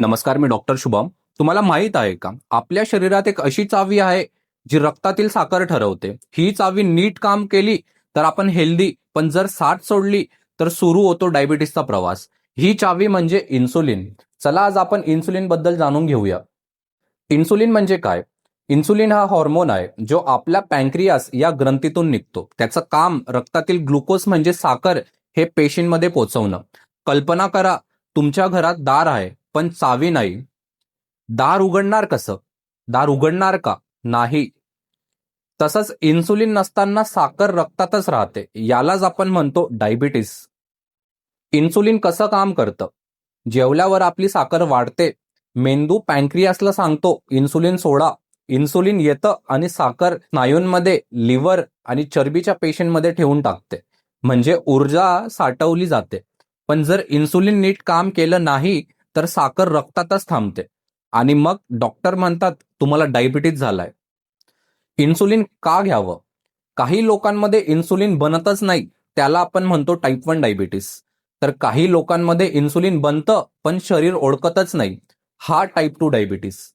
नमस्कार मी डॉक्टर शुभम. तुम्हाला माहीत आहे का? आपल्या शरीरात एक अशी चावी आहे जी रक्तातील साखर ठरवते. ही चावी नीट काम केली तर आपण हेल्दी पण जर साथ सोडली तर सुरू होतो डायबिटीसचा प्रवास. ही चावी म्हणजे इन्सुलिन. चला आज आपण इन्सुलिनबद्दल जाणून घेऊया. इन्सुलिन म्हणजे काय? इन्सुलिन हा हॉर्मोन आहे जो आपल्या पँक्रियास या ग्रंथीतून निघतो. त्याचं काम रक्तातील ग्लुकोज म्हणजे साखर हे पेशींमध्ये पोचवणं. कल्पना करा तुमच्या घरात दार आहे. पण चावी नाही. दार उघडणार कसं? दार उघडणार का? नाही. तसंच इन्सुलिन नसताना साखर रक्तातच राहते. यालाच आपण म्हणतो डायबिटीस. इन्सुलिन कसं काम करतं? जेवल्यावर आपली साखर वाढते. मेंदू पॅन्क्रियासला सांगतो इन्सुलिन सोडा. इन्सुलिन येतं आणि साखर स्नायूंमध्ये लिव्हर आणि चरबीच्या पेशींमध्ये ठेवून टाकते. म्हणजे ऊर्जा साठवली जाते. पण जर इन्सुलिन नीट काम केलं नाही तर साखर रक्तातच थांबते. आणि मग डॉक्टर म्हणतात तुम्हाला डायबिटीज झालाय. इन्सुलिन का घ्यावं? काही लोकांमध्ये इन्सुलिन बनतच नाही. त्याला आपण म्हणतो टाईप वन डायबिटीस तर काही लोकांमध्ये इन्सुलिन बनतं पण शरीर ओळखतच नाही. हा टाईप टू डायबिटीस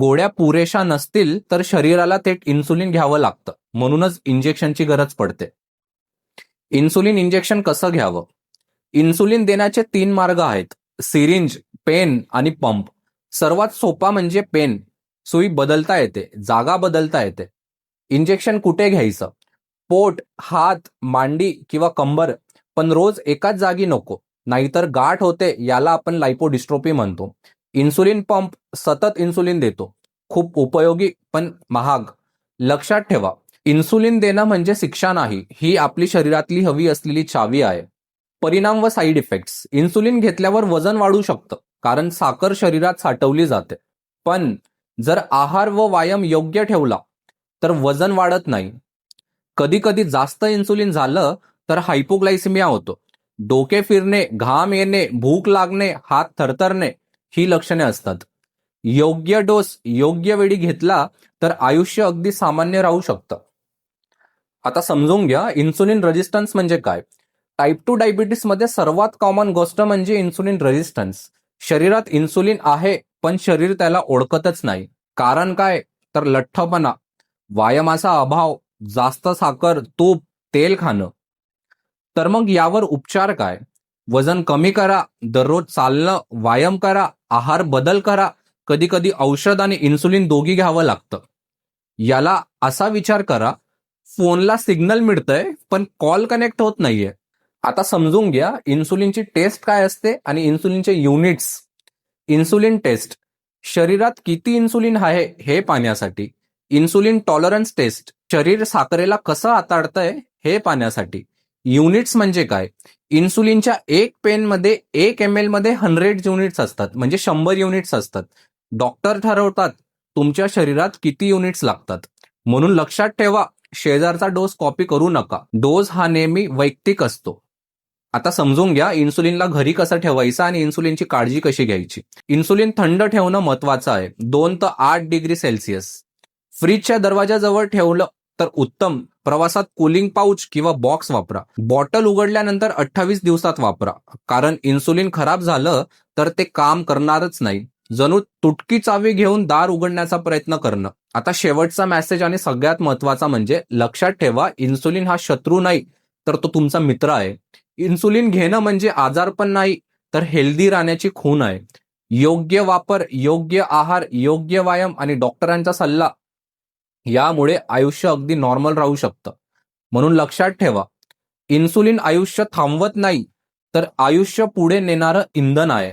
गोळ्या पुरेशा नसतील तर शरीराला थेट इन्सुलिन घ्यावं लागतं. म्हणूनच इंजेक्शनची गरज पडते. इन्सुलिन इंजेक्शन कसं घ्यावं? इन्सुलिन देण्याचे तीन मार्ग आहेत. सिरिंज पेन आणि पंप. सर्वात सोपा म्हणजे पेन. सुई बदलता येते जागा बदलता येते. इंजेक्शन कुठे घ्यायचं? पोट हात मांडी किंवा कंबर. पण रोज एकाच जागी नको. नाहीतर गाठ होते याला आपण लायपोडिस्ट्रोपी म्हणतो. इन्सुलिन पंप सतत इन्सुलिन देतो. खूप उपयोगी पण महाग. लक्षात ठेवा इन्सुलिन देणं म्हणजे शिक्षा नाही. ही आपली शरीरातली हवी असलेली चावी आहे. परिणाम व साईड इफेक्ट्स इन्सुलिन घेतल्यावर वजन वाढू शकतं कारण साखर शरीरात साठवली जाते. पण जर आहार व व्यायाम योग्य ठेवला तर वजन वाढत नाही. कधी कधी जास्त इन्सुलिन झालं तर हायपोग्लायसिमिया होतो. डोके फिरणे घाम येणे भूक लागणे हात थरथरणे ही लक्षणे असतात. योग्य डोस योग्य वेळी घेतला तर आयुष्य अगदी सामान्य राहू शकतं. आता समजून घ्या इन्सुलिन रेजिस्टन्स म्हणजे काय? टाईप टू डायबिटीसमध्ये सर्वात कॉमन गोष्ट म्हणजे इन्सुलिन रेजिस्टन्स शरीरात इन्सुलिन आहे पण शरीर त्याला ओळखतच नाही. कारण काय? तर लठ्ठपणा व्यायामाचा अभाव जास्त साखर तूप तेल खाणं. तर मग यावर उपचार काय? वजन कमी करा दररोज चालणं व्यायाम करा आहार बदल करा. कधी कधी औषध आणि इन्सुलिन दोघी घ्यावं लागतं. याला असा विचार करा फोनला सिग्नल मिळतंय पण कॉल कनेक्ट होत नाहीये. आता समजून घ्या इन्सुलिनची टेस्ट काय असते आणि इन्सुलिनचे युनिट्स इन्सुलिन टेस्ट शरीरात किती इन्सुलिन आहे हे पाहण्यासाठी. इन्सुलिन टॉलरन्स टेस्ट शरीर साखरेला कसं हाताळतंय हे पाहण्यासाठी. युनिट्स म्हणजे काय? इन्सुलिनच्या एक पेनमध्ये एक एममध्ये हंड्रेड युनिट्स असतात. म्हणजे शंभर युनिट्स असतात. डॉक्टर ठरवतात तुमच्या शरीरात किती युनिट्स लागतात. म्हणून लक्षात ठेवा शेजारचा डोस कॉपी करू नका. डोस हा नेहमी वैयक्तिक असतो. आता समजून घ्या इन्सुलिनला घरी कसं ठेवायचं आणि इन्सुलिनची काळजी कशी घ्यायची? इन्सुलिन थंड ठेवणं महत्वाचं आहे. दोन ते आठ डिग्री सेल्सिअस. फ्रीजच्या दरवाजाजवळ ठेवलं तर उत्तम. प्रवासात कूलिंग पाऊच किंवा बॉक्स वापरा. बॉटल उघडल्यानंतर अठ्ठावीस दिवसात वापरा. कारण इन्सुलिन खराब झालं तर ते काम करणारच नाही. जणू तुटकी चावी घेऊन दार उघडण्याचा प्रयत्न करणं. आता शेवटचा मेसेज आणि सगळ्यात महत्त्वाचा म्हणजे लक्षात ठेवा इन्सुलिन हा शत्रू नाही तर तो तुमचा मित्र आहे. इन्सुलिन घेणं म्हणजे आजारपण नाही तर हेल्दी राहण्याची खून आहे. योग्य वापर योग्य आहार योग्य व्यायाम आणि डॉक्टरांचा सल्ला यामुळे आयुष्य अगदी नॉर्मल राहू शकतं. म्हणून लक्षात ठेवा इन्सुलिन आयुष्य थांबवत नाही तर आयुष्य पुढे नेणारं इंधन आहे.